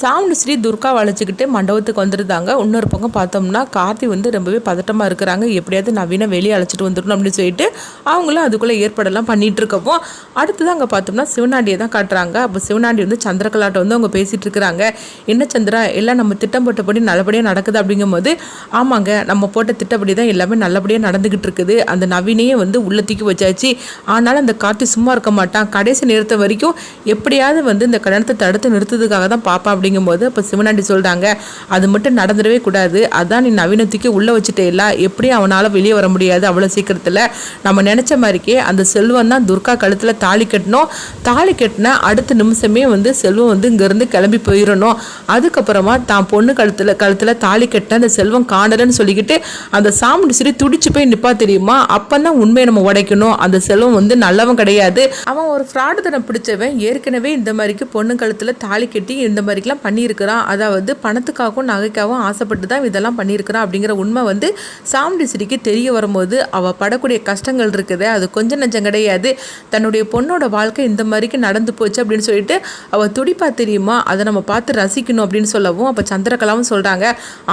சாமுண்டு ஸ்ரீ துர்கா வளைச்சிக்கிட்டு மண்டபத்துக்கு வந்துருந்தாங்க. இன்னொரு பக்கம் பார்த்தோம்னா கார்த்தி வந்து ரொம்பவே பதட்டமாக இருக்கிறாங்க. எப்படியாவது நவீன வெளியே அழைச்சிட்டு வந்துடணும் அப்படின்னு சொல்லிட்டு அவங்களும் அதுக்குள்ளே ஏற்பாடெல்லாம் பண்ணிட்டு இருக்கப்போ அடுத்தது அங்கே பார்த்தோம்னா சிவனாண்டியை தான் காட்டுறாங்க. அப்போ சிவனாண்டி வந்து சந்திரகலாட்ட வந்து அவங்க பேசிகிட்டு இருக்கிறாங்க. என்ன சந்திரா எல்லாம் நம்ம திட்டம் போட்டபடி நல்லபடியாக நடக்குது அப்படிங்கும்போது ஆமாங்க நம்ம போட்ட திட்டப்படி தான் எல்லாமே நல்லபடியாக நடந்துக்கிட்டு இருக்குது. அந்த நவீனையே வந்து உள்ள தூக்கி வச்சாச்சு. ஆனாலும் அந்த கார்த்தி சும்மா இருக்க மாட்டான். கடைசி நேரத்தை வரைக்கும் எப்படியாவது வந்து இந்த கல்யாணத்தை தடுத்து நிறுத்ததுக்காக தான் பாப்பா அப்படிங்கும்போது அப்போ சிவனாண்டி சொல்கிறாங்க அது மட்டும் நடந்துடவே கூடாது. அதான் நீ நவீனத்துக்கு உள்ளே வச்சுட்டே இல்லை எப்படி அவனால் வெளியே வர முடியாது அவ்வளோ சீக்கிரத்தில். நம்ம நினச்ச மாதிரிக்கே அந்த செல்வம் தான் துர்கா கழுத்தில் தாலி கட்டணும் தாலி கட்டின அடுத்த நிமிஷமே வந்து செல்வம் வந்து இங்கேருந்து கிளம்பி போயிடணும் அதுக்கப்புறமா தான் பொண்ணு கழுத்தில் கழுத்தில் தாலி கட்டின அந்த செல்வம் காணலன்னு சொல்லிக்கிட்டு அந்த சாமுண்டி சரி துடிச்சு போய் நிப்பா தெரியுமா? அப்போ தான் உண்மையை நம்ம உடைக்கணும். அந்த செல்வம் வந்து நல்லவன் கிடையாது. அவன் ஒரு ஃப்ராடு தனம் பிடிச்சவன். ஏற்கனவே இந்த மாதிரிக்கு பொண்ணு கழுத்தில் தாலி கட்டி இந்த மாதிரிக்கெல்லாம் பண்ணியிருக்கிறான் அதாவது பணத்துக்காகவும் நகைக்காகவும் ஆசைப்பட்டு தான் இதெல்லாம் பண்ணியிருக்கிறான் அப்படிங்கிற உண்மை வந்து சாமுண்டி சிரிக்கு தெரிய வரும்போது அவள் படக்கூடிய கஷ்டங்கள் இருக்குது. அது கொஞ்சம் நஞ்சம் கிடையாது. தன்னுடைய பொண்ணோட வாழ்க்கை இந்த மாதிரிக்கு நடந்து போச்சு அப்படின்னு சொல்லிட்டு அவள் துடிப்பா தெரியுமா? அதை நம்ம பார்த்து ரசிக்கணும் அப்படின்னு சொல்லவும் அப்போ சந்திரகலாவும் சொல்கிறாங்க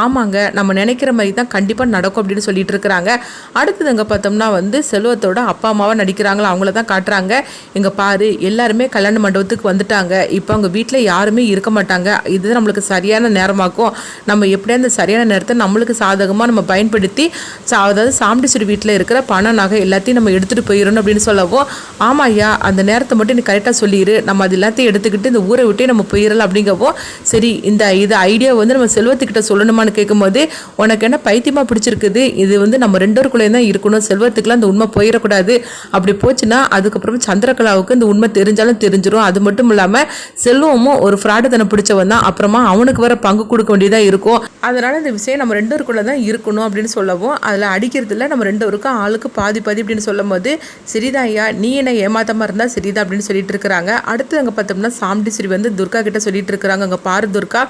ஆமாங்க நம்ம நினைக்கிற மாதிரி தான் கண்டிப்பாக நடக்கும் அப்படின்னு சொல்லிட்டு இருக்கிறாங்க. அடுத்தது அங்கே பார்த்தோம்னா வந்து செல்வத்தோட அப்பா அம்மாவை நடிக்கிறாங்களா? அவங்கள தான் காட்டுறாங்க. இங்கே பாரு எல்லாருமே கல்யாண மண்டபத்துக்கு வந்துட்டாங்க. இப்போ அவங்க வீட்டில் யாருமே இருக்க மாட்டாங்க. இதுதான் நம்மளுக்கு சரியான நேரமாக்கும். நம்ம எப்படியா அந்த சரியான நேரத்தை நம்மளுக்கு சாதகமாக நம்ம பயன்படுத்தி சா- அதாவது சாம்பிடிச்சுடி வீட்டில் இருக்கிற பண நகை எல்லாத்தையும் நம்ம எடுத்துகிட்டு போயிடணும் அப்படின்னு சொல்லவும் ஆமாம் ஐயா அந்த நேரத்தை மட்டும் நீ கரெக்டாக சொல்லிடு நம்ம அது எல்லாத்தையும் எடுத்துக்கிட்டு இந்த ஊரை விட்டே நம்ம போயிடலாம் அப்படிங்கவும் சரி இந்த இது ஐடியா வந்து நம்ம செல்வத்துக்கிட்ட சொல்லணுமான்னு கேட்கும்போது உனக்கு என்ன பைத்தியமாக பிடிச்சிருக்குது? இது வந்து நம்ம ரெண்டோருக்குள்ளே தான் இருக்கணும். செல்வத்துக்குலாம் அந்த உண்மை போயிடக்கூடாது அப்படி போச்சுன்னா அதுக்கப்புறம் சந்திரகலாவுக்கு இந்த உண்மை தெரிஞ்சாலும் தெரிஞ்சிடும் அது மட்டும் இல்லாமல் செல்வமும் ஒரு ஃப்ராடு தன பிடிச்சவன் தான். அப்புறமா அவனுக்கு வர பங்கு கொடுக்க வேண்டியதாக இருக்கும் அதனால இந்த விஷயம் நம்ம ரெண்டோருக்குள்ளே தான் இருக்கணும் அப்படின்னு சொல்லவும் அதில் அடிக்கிறதுல நம்ம ரெண்டோருக்கும் ஆளுக்கு பாதி பாதி அப்படின்னு சொல்லும் போது சரிதான் ஐயா நீ என்ன ஏமாத்தமாக இருந்தால் சரிதான் அப்படின்னு சொல்லிட்டு இருக்கிறாங்க. அடுத்து அங்கே பார்த்தோம்னா சாம்டி ஸ்ரீ வந்து துர்கா கிட்ட சொல்லிட்டு இருக்கிறாங்க. அங்கே பாரு துர்கா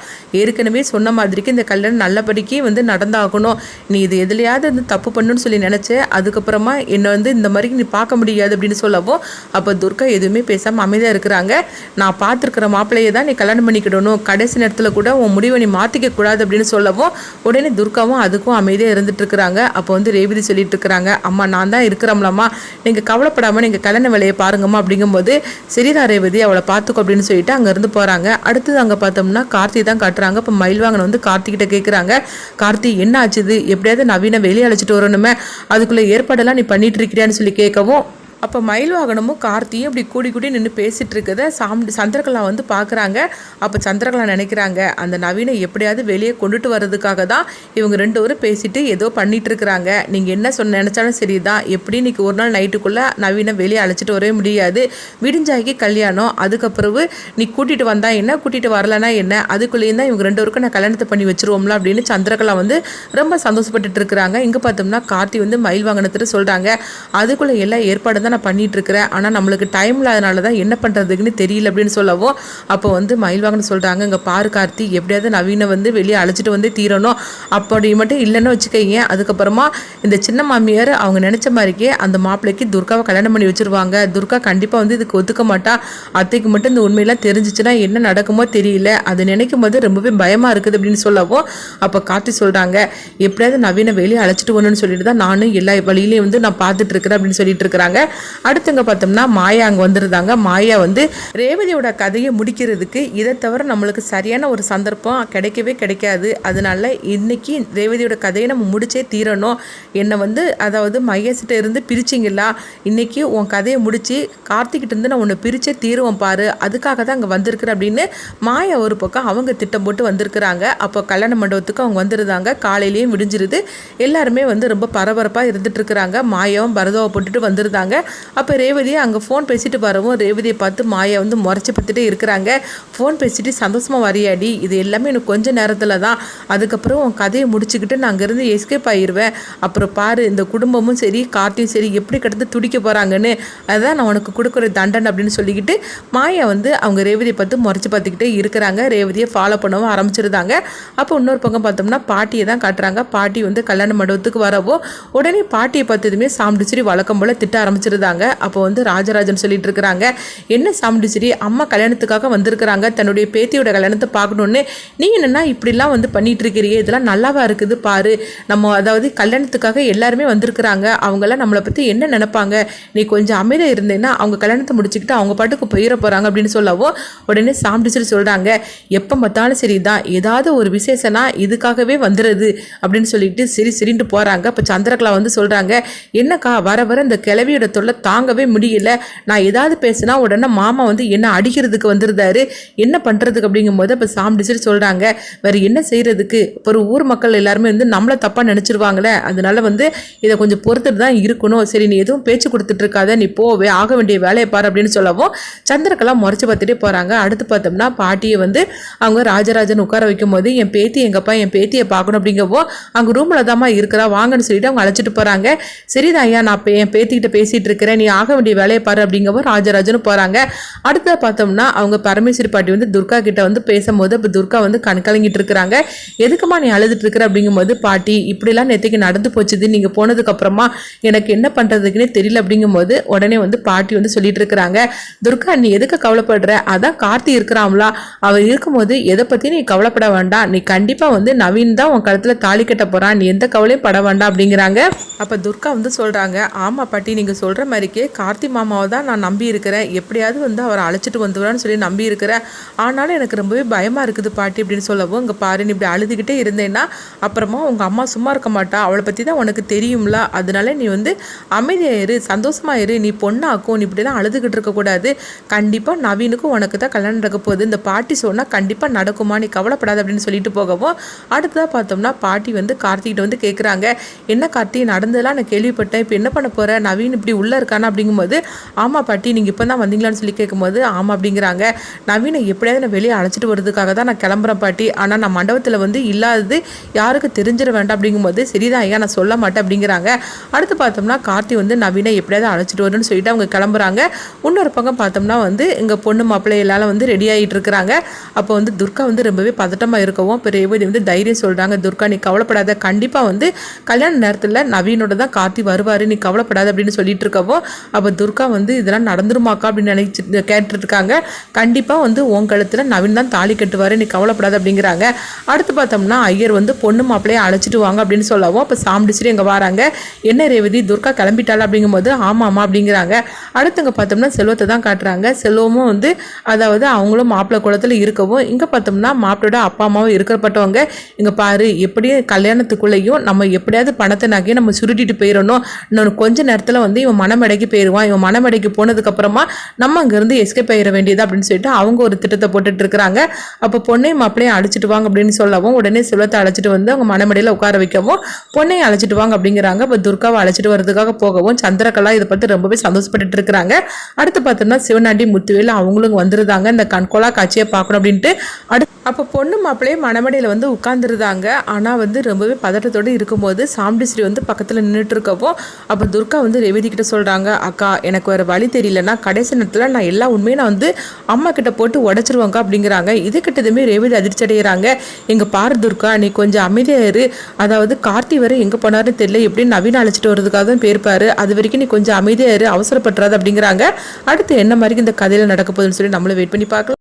ஏற்கனவே சொன்ன மாதிரிக்கு இந்த கல்யாணம் நல்லபடிக்கு வந்து நடந்தாகணும். நீ இது எதுலையாவது வந்து தப்பு பண்ணுன்னு சொல்லி நினச்ச அதுக்கப்புறமா என்னை வந்து இந்த மாதிரி நீ பார்க்க முடியாது அப்படின்னு சொல்லவும் அப்போ துர்கா எதுவுமே பேசாமல் அமைதியாக இருக்கிறாங்க. நான் பார்த்துருக்குற மாப்பிள்ளையை தான் நீ கல்யாணம் பண்ணிக்கிடணும். கடைசி நேரத்தில் கூட உன் முடிவை நீ மாற்றிக்க கூடாது அப்படின்னு சொல்லவும் உடனே துர்காவும் அதுக்கும் அமைதியாக இருந்துட்டு இருக்கிறாங்க. அப்போ வந்து ரேவதி சொல்லிட்டு இருக்கிறாங்க அம்மா நான் தான் இருக்கிறோம்லம்மா நீங்கள் கவலைப்படாமல் நீங்கள் கல்யாண வேலையை பாருங்கம்மா. அப்படிங்கும்போது சரிதான் ரேவதி அவளை பார்த்துக்கோ அப்படின்னு சொல்லிட்டு அங்கேருந்து போகிறாங்க அடுத்தது அங்கே பார்த்தோம்னா கார்த்தி தான் காட்டுறாங்க. இப்போ மயில்வாங்கன் வந்து கார்த்திகிட்ட கேட்குறாங்க கார்த்தி என்ன ஆச்சுது எப்படியாவது நவீன வெளியே அழைச்சிட்டு வரணுமே. அதுக்குள்ளே ஏற்பாடெல்லாம் நீ பண்ணிட்டு இருக்கிறியான்னு சொல்லி கேட்கவும் அப்போ மயில் வாகனமும் கார்த்தியும் இப்படி கூடி கூடி நின்று பேசிகிட்டு இருக்கத சாம் சந்திரகலா வந்து பார்க்குறாங்க அப்போ சந்திரகலா நினைக்கிறாங்க அந்த நவீனை எப்படியாவது வெளியே கொண்டுட்டு வர்றதுக்காக தான் இவங்க ரெண்டு பேரும் பேசிட்டு ஏதோ பண்ணிட்டு இருக்கிறாங்க நீங்கள் என்ன சொன்ன நினச்சாலும் சரி தான் எப்படி இன்னைக்கு ஒரு நாள் நைட்டுக்குள்ளே நவீனை வெளியே அழைச்சிட்டு வரவே முடியாது. விடிஞ்சாய்க்கு கல்யாணம் அதுக்கப்புறவு நீ கூட்டிகிட்டு வந்தா என்ன கூட்டிகிட்டு வரலனா என்ன அதுக்குள்ளேயும் தான் இவங்க ரெண்டு பேருக்கும் நான் கல்யாணத்தை பண்ணி வச்சுருவோம்ல அப்படின்னு சந்திரகலா வந்து ரொம்ப சந்தோஷப்பட்டுட்டு இருக்கிறாங்க. இங்கே பார்த்தோம்னா கார்த்தி வந்து மயில் வாகனத்தில் சொல்கிறாங்க அதுக்குள்ளே எல்லா ஏற்பாடு தான் நான் பண்ணிட்டு இருக்கிறேன் ஆனால் நம்மளுக்கு டைம் இல்லாதனால தான் என்ன பண்ணுறதுக்குன்னு தெரியல அப்படின்னு சொல்லவும் அப்போ வந்து மயில்வாகன் சொல்கிறாங்க இங்கே பாரு கார்த்தி எப்படியாவது நவீனை வந்து வெளியே அழைச்சிட்டு வந்து தீரணும். அப்படி மட்டும் இல்லைன்னு வச்சுக்கோங்க. அதுக்கப்புறமா இந்த சின்ன மாமியார் அவங்க நினச்ச மாதிரிக்கே அந்த மாப்பிள்ளைக்கு துர்காவை கல்யாணம் பண்ணி வச்சிருவாங்க. துர்கா கண்டிப்பாக வந்து இதுக்கு ஒத்துக்க மாட்டா. அத்தைக்கு மட்டும் இந்த உண்மையெல்லாம் தெரிஞ்சிச்சுன்னா என்ன நடக்குமோ தெரியல. அது நினைக்கும் போது ரொம்பவே பயமாக இருக்குது அப்படின்னு சொல்லவும் அப்போ கார்த்தி சொல்கிறாங்க எப்படியாவது நவீன வெளியே அழைச்சிட்டு வரணும்னு சொல்லிட்டு தான் நானும் எல்லா வழியிலையும் வந்து நான் பார்த்துட்டு இருக்கிறேன் அப்படின்னு சொல்லிட்டு இருக்கிறாங்க. அடுத்துங்க பார்த்தோம்னா மாயா அங்கே வந்துருந்தாங்க. மாயா வந்து ரேவதியோட கதையை முடிக்கிறதுக்கு இதை தவிர நம்மளுக்கு சரியான ஒரு சந்தர்ப்பம் கிடைக்கவே கிடைக்காது. அதனால இன்னைக்கு ரேவதியோட கதையை நம்ம முடிச்சே தீரணும். என்னை வந்து அதாவது மகேஷ்கிட்ட இருந்து பிரிச்சிங்களா இன்னைக்கு உன் கதையை முடிச்சு கார்த்திக்கிட்ட இருந்து நான் உன்னை பிரிச்சே தீருவேன் பாரு. அதுக்காக தான் அங்கே வந்திருக்கிறேன் அப்படின்னு மாயா ஒரு பக்கம் அவங்க திட்டம் போட்டு வந்திருக்கிறாங்க. அப்போ கல்யாண மண்டபத்துக்கு அவங்க வந்துருந்தாங்க. காலையிலேயும் விடிஞ்சிருது. எல்லாருமே வந்து ரொம்ப பரபரப்பாக இருந்துட்டு இருக்கிறாங்க. மாயாவும் பரதாவை போட்டுட்டு வந்திருந்தாங்க. அப்போ ரேவதியை அங்கே ஃபோன் பேசிட்டு வரவும் ரேவதியை பார்த்து மாயா வந்து முறைச்சி பார்த்துட்டு இருக்கிறாங்க. ஃபோன் பேசிட்டு சந்தோஷமாக வரையாடி இது எல்லாமே எனக்கு கொஞ்சம் நேரத்தில் தான். அதுக்கப்புறம் உன் கதையை முடிச்சுக்கிட்டு நான் அங்கேருந்து எஸ்கேப் ஆயிடுவேன் அப்புறம் பாரு இந்த குடும்பமும் சரி கார்த்தியும் சரி எப்படி கிடந்து துடிக்க போகிறாங்கன்னு அதான் நான் உனக்கு கொடுக்குற தண்டனை அப்படின்னு சொல்லிக்கிட்டு மாயா வந்து அவங்க ரேவதியை பார்த்து முறைச்சி பார்த்துக்கிட்டே இருக்கிறாங்க. ரேவதியை ஃபாலோ பண்ணவும் ஆரம்பிச்சிருந்தாங்க. அப்போ இன்னொரு பக்கம் பார்த்தோம்னா பாட்டியை தான் காட்டுறாங்க. பாட்டி வந்து கல்யாண மண்டபத்துக்கு வரவோ உடனே பாட்டியை பார்த்ததுமே சாம்பிடிச்சிரி வழக்கம் போல் திட்ட ஆரம்பிச்சிருந்தாங்க. அப்போ வந்து ராஜராஜன் சொல்லிட்டு இருக்கிறாங்க என்ன சாம்பிடிச்சிரி அம்மா கல்யாணத்துக்காக வந்திருக்கிறாங்க. தன்னுடைய பேத்தியோட கல்யாணத்தை பார்க்கணுன்னு நீ என்னென்னா இப்படிலாம் வந்து பண்ணிட்டு இருக்கிறீங்க இதெல்லாம் நல்லாவா இருக்குது பாரு. நம்ம அதாவது கல்யாணத்துக்காக எல்லாருமே வந்திருக்கிறாங்க. அவங்களாம் நம்மளை பற்றி என்ன நினைப்பாங்க? நீ கொஞ்சம் அமைதியாக இருந்தேன்னா அவங்க கல்யாணத்தை முடிச்சுக்கிட்டு அவங்க பாட்டுக்கு போயிட போகிறாங்க அப்படின்னு சொல்லவும் உடனே சாம்பிடிச்சிரி சொல்கிறாங்க எப்போ பார்த்தாலும் சரி தான். ஏதாவது ஒரு விசேஷனா இதுக்காகவே வந்துடுது அப்படின்னு சொல்லிட்டு சரி சரின்ட்டு போகிறாங்க இப்போ சந்திரகலா வந்து சொல்கிறாங்க என்னக்கா வர வர இந்த கிளவியோட சொல்ல தாங்கவே முடியல. நான் ஏதாவது பேசினா உடனே மாமா வந்து என்ன அடிக்கிறதுக்கு வந்திருந்தாரு என்ன பண்ணுறதுக்கு அப்படிங்கும்போது இப்போ சாம்பிடிச்சிட்டு சொல்கிறாங்க வேறு என்ன செய்கிறதுக்கு ஒரு ஊர் மக்கள் எல்லாருமே வந்து நம்மளை தப்பாக நினச்சிருவாங்களே அதனால வந்து இதை கொஞ்சம் பொறுத்துட்டு தான் இருக்கணும். சரி நீ எதுவும் பேச்சு கொடுத்துட்டு இருக்காத நீ போவே ஆக வேண்டிய வேலையை பாரு அப்படின்னு சொல்லவும் சந்திரக்கெல்லாம் முறைச்சு பார்த்துட்டே போகிறாங்க அடுத்து பார்த்தோம்னா பாட்டியை வந்து அவங்க ராஜராஜன் உட்கார வைக்கும் போது என் பேத்தி எங்கப்பா என் பேத்தியை பார்க்கணும் அப்படிங்கவோ அங்கே ரூமில் தாம்மா இருக்கிறா வாங்கன்னு சொல்லிட்டு அவங்க அழைச்சிட்டு போகிறாங்க சரிதான் ஐயா நான் என் பேத்திக்கிட்ட பேசிகிட்டு இருக்கிறேன் நீ ஆக வேண்டிய வேலையை பாரு அப்படிங்கவோ ராஜராஜனும் போகிறாங்க அடுத்த பார்த்தோம்னா அவங்க பரமேஸ்வரி பாட்டி வந்து துர்கா கிட்ட வந்து பேசும்போது இப்போ துர்கா வந்து கண்கலங்கிட்டு இருக்கிறாங்க. எதுக்குமா நீ அழுதுட்டு இருக்கிற அப்படிங்கும்போது பாட்டி இப்படிலாம் நேற்றுக்கு நடந்து போச்சுது நீங்கள் போனதுக்கப்புறமா எனக்கு என்ன பண்ணுறதுக்குன்னே தெரியல அப்படிங்கும்போது உடனே வந்து பாட்டி வந்து சொல்லிட்டு இருக்கிறாங்க. துர்கா நீ எதுக்கு கவலைப்படுற? அதான் கார்த்தி இருக்கிறாங்களா அவர் இருக்கும்போது எதை பற்றி நீ கவலைப்பட வேண்டாம். நீ கண்டிப்பாக வந்து நவீன் தான் உன் கழுத்தில் தாலி கட்ட போகிறான் நீ எந்த கவலையும் பட வேண்டாம் அப்படிங்கிறாங்க. அப்போ துர்கா வந்து சொல்கிறாங்க ஆமாம் பாட்டி நீங்கள் சொல்கிற மாதிரிக்கே கார்த்தி மாமாவை தான் நான் நம்பி இருக்கிறேன் எப்படியாவது வந்து அவரை அழைச்சிட்டு வந்துடுவான்னு சொல்லி நம்பி இருக்கிறேன் ஆனாலும் எனக்கு ரொம்பவே பயமாக இருக்குது பாட்டி அப்படின்னு சொல்லவும் இங்கே பாரு நீ இப்படி அழுதுகிட்டே இருந்தேன்னா அப்புறமா உங்கள் அம்மா சும்மா இருக்க மாட்டா. அவளை பற்றி தான் உனக்கு தெரியும்ல. அதனால நீ வந்து அமைதியாக இரு சந்தோஷமா இரு. நீ பொண்ணாக்கும் நீ இப்படிலாம் அழுதுகிட்டு இருக்கக்கூடாது கண்டிப்பாக நவீனுக்கும் உனக்கு தான் கல்யாணம் நடக்க போகுது. இந்த பாட்டி சொன்னால் கண்டிப்பாக நடக்குமா நீ கவலைப்படாத அப்படின்னு சொல்லிட்டு போகவும் அடுத்ததாக பார்த்தோம்னா பாட்டி வந்து கார்த்திகிட்ட வந்து கேட்குறாங்க என்ன கார்த்தி நடந்ததெல்லாம் நான் கேள்விப்பட்டேன். இப்போ என்ன பண்ண போகிறேன் நவீன் இப்படி உள்ளே இருக்கானா அப்படிங்கும்போது ஆமாம் பாட்டி நீங்கள் இப்போ தான் வந்தீங்களான்னு சொல்லி கேட்கும்போது ஆமாம் அப்படிங்கிறாங்க. நவீனை எப்படியாவது நான் வெளியே அழைச்சிட்டு வர்றதுக்காக தான் நான் கிளம்புறேன் பாட்டி. ஆனால் நான் மண்டபத்தில் வந்து இல்லாதது யாருக்கு தெரிஞ்சிட வேண்டாம் அப்படிங்கும்போது சரிதான் ஐயா நான் சொல்ல மாட்டேன் அப்படிங்கிறாங்க. அடுத்து பார்த்தோம்னா கார்த்தி வந்து நவீனை எப்படியாவது அழைச்சிட்டு வரணும்னு சொல்லிட்டு அவங்க கிளம்புறாங்க. இன்னொரு பக்கம் பார்த்தோம்னா வந்து எங்கள் பொண்ணு மாப்பிள்ளை எல்லாரும் வந்து ரெடி ஆகிட்டு இருக்கிறாங்க. அப்போ வந்து துர்கா வந்து ரொம்பவே பதட்டமாக இருக்கவும் இப்போ வந்து தைரியம் சொல்கிறாங்க துர்கா நீ கவலைப்படாத. கண்டிப்பாக வந்து கல்யாண நேரத்தில் நவீனோட தான் கார்த்தி வருவார். நீ கவலைப்படாத அப்படின்னு சொல்லிட்டு இருக்கவும் அப்போ துர்கா வந்து இதெல்லாம் நடந்துருமாக்கா அப்படின்னு நினைச்சு கேட்டுருக்காங்க. இருக்காங்க கண்டிப்பாக வந்து உன் கழுத்தில் நவீன் தான் தாலி கட்டுவார் நீ கவலைப்படாது அப்படிங்கிறாங்க. அடுத்து பார்த்தோம்னா ஐயர் வந்து பொண்ணு மாப்பிள்ளையை அழைச்சிட்டு வாங்க அப்படின்னு சொல்லவும் அப்போ சாம்பிடிச்சிட்டு இங்கே வராங்க. என்ன ரேவதி துர்கா கிளம்பிட்டாள் அப்படிங்கும்போது ஆமாம்மா அப்படிங்கிறாங்க. அடுத்தவங்க பார்த்தோம்னா செல்வத்தை தான் காட்டுறாங்க. செல்வமும் வந்து அதாவது அவங்களும் மாப்பிள்ளை குளத்தில் இருக்கவும் இங்கே பார்த்தோம்னா மாப்பிளோட அப்பா அம்மாவும் இருக்கிறப்பட்டவங்க இங்கே பாரு எப்படியும் கல்யாணத்துக்குள்ளேயும் நம்ம எப்படியாவது பணத்தை நகையை நம்ம சுருட்டிட்டு போயிடணும். இன்னொரு கொஞ்ச நேரத்தில் வந்து இவன் மனமடைக்கு போயிடுவான் இவன் மனமடைக்கு போனதுக்கப்புறமா நம்ம அங்கேருந்து எஸ்கேப் ஆயிட வேண்டியது அப்படின்னு சொல்லிட்டு அவங்க ஒரு திட்டத்தை போட்டுட்டு இருக்கிறாங்க. அப்போ பொண்ணையும் மாப்பிளையும் அழைச்சிட்டு வாங்க அப்படின்னு சொல்லவும் உடனே செல்வத்தை அழைச்சிட்டு வந்து அவங்க மனமடையில் உட்கார வைக்கவும் பொண்ணையும் அழைச்சிட்டு வாங்க அப்படிங்கிறாங்க. இப்போ துர்காவை அழைச்சிட்டு வரதுக்காக போகவும் சந்திரகலா இதை பார்த்து ரொம்பவே சந்தோஷப்பட்டுட்டு இருக்கிறாங்க. அடுத்து பார்த்தோம்னா சிவனாண்டி முத்துவேல் அவங்களும் வந்துருந்தாங்க. இந்த கண்கொலா காட்சியை பார்க்கணும் அப்படின்ட்டு அடுத்து அப்போ பொண்ணு மாப்பிள்ளையே மணமடையில் வந்து உட்காந்துருந்தாங்க ஆனால் வந்து ரொம்பவே பதட்டத்தோடு இருக்கும்போது சாம்பிஸ்ரீ வந்து பக்கத்தில் நின்றுட்டு இருக்கவும் அப்போ துர்கா வந்து ரேவதி கிட்ட சொல்கிறாங்க அக்கா எனக்கு வேறு வழி தெரியலன்னா கடைசி நேரத்தில் நான் எல்லா உண்மையும் நான் வந்து அம்மா கிட்ட போட்டு உடச்சிருவாங்க அப்படிங்கிறாங்க. இது கிட்டதுமே ரேவதி அதிர்ச்சி அடைகிறாங்க எங்கள் பாரு துர்கா நீ கொஞ்சம் அமைதியாக இரு. அதாவது கார்த்தி வரை எங்கே போனாருன்னு தெரியல. எப்படின்னு நவீன அழைச்சிட்டு வர்றதுக்காக தான் போயிருப்பாரு. அது வரைக்கும் நீ கொஞ்சம் அமைதியாக இரு. அவசரப்படுறாது அப்படிங்கிறாங்க. அடுத்து என்ன மாதிரி இந்த கதையில் நடக்க போகுதுன்னு சொல்லி நம்மளும் வெயிட் பண்ணி பார்க்கலாம்.